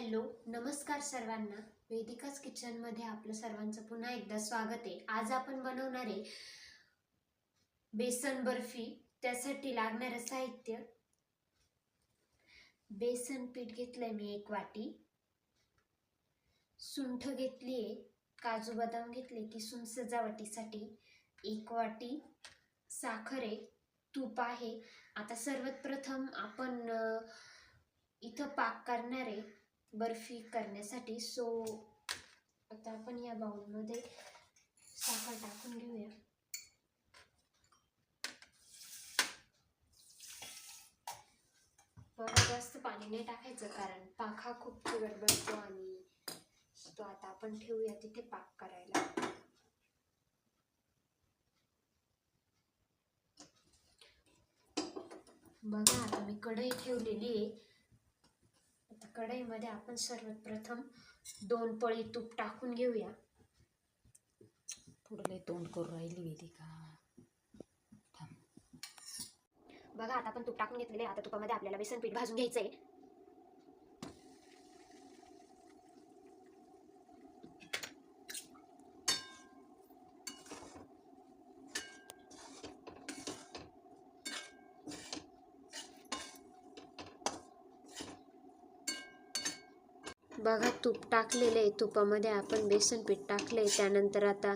Hello नमस्कार सर्वांना. वेदिकाच किचनमध्ये आपलं सर्वांचं पुन्हा एकदा स्वागत आहे. आज आपण बनवणार आहे बेसन बर्फी. त्यासाठी लागणारं साहित्य. बेसन पीठ घेतलंय मी एक वाटी. सुंठ घेतली आहे काजू बदाम घेतले किसून सजावटीसाठी एक वाटी. साखर आहे तूप आहे. आता सर्वात प्रथम आपण इथं पाक करणार आहे. बर्फी करण्यासाठी. सो आता आपण या बाउलमध्ये साखर टाकून घेऊया. बरं जास्त पाणी नाही टाकायचं कारण पाक हा खूप गडबडतो आणि तो आता आपण ठेवूया तिथे पाक करायला. बघा आता मी कढई ठेवलेली आहे. आता कढईमध्ये आपण सर्वात प्रथम दोन पळी तूप टाकून घेऊया. पुढले तोंड करून राहिली वेदिका बघा आता आपण तूप टाकून घेतलेले आहे. आता तुपामध्ये आपल्याला बेसन पीठ भाजून घ्यायचंय. बघा तूप टाकलेले आहे तुपामध्ये आपण बेसन पीठ टाकले त्यानंतर आता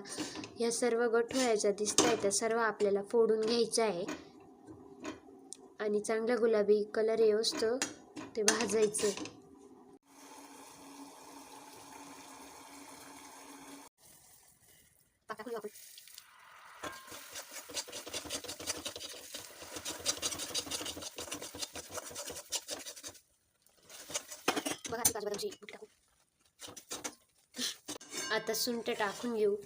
ह्या सर्व गठोळ्या ज्या दिसत आहेत त्या सर्व आपल्याला फोडून घ्यायच्या आहे आणि चांगला गुलाबी कलर येऊस्तो ते भाजायचे बघा काजू बदामची आता सुंठ टाकून घेऊ.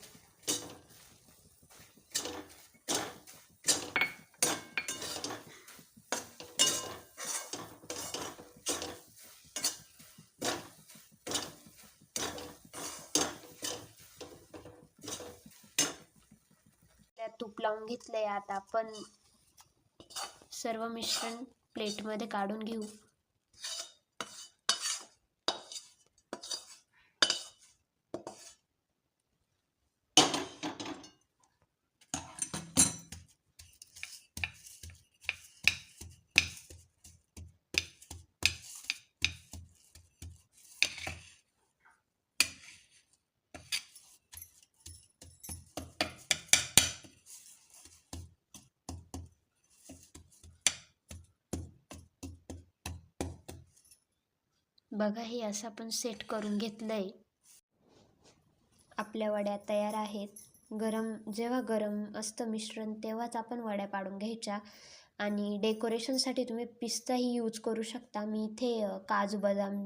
त्यात तूप लावून घेतलंय आता आपण. सर्व मिश्रण प्लेटमध्ये काढून घेऊ. बघा हे असं आपण सेट करून घेतलं आहे आपल्या वड्या तयार आहेत. गरम जेव्हा गरम असतं मिश्रण तेव्हाच आपण वड्या पाडून घ्यायच्या. आणि डेकोरेशनसाठी तुम्ही पिस्ताही यूज करू शकता. मी इथे काजू बदाम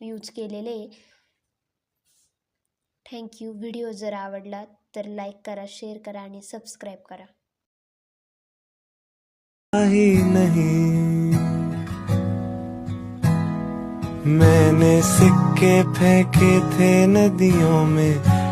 यूज केलेले थँक्यू व्हिडिओ जर आवडला तर लाईक करा शेअर करा आणि सबस्क्राईब करा. ही नहीं. मैंने सिक्के फेंके थे नदियों में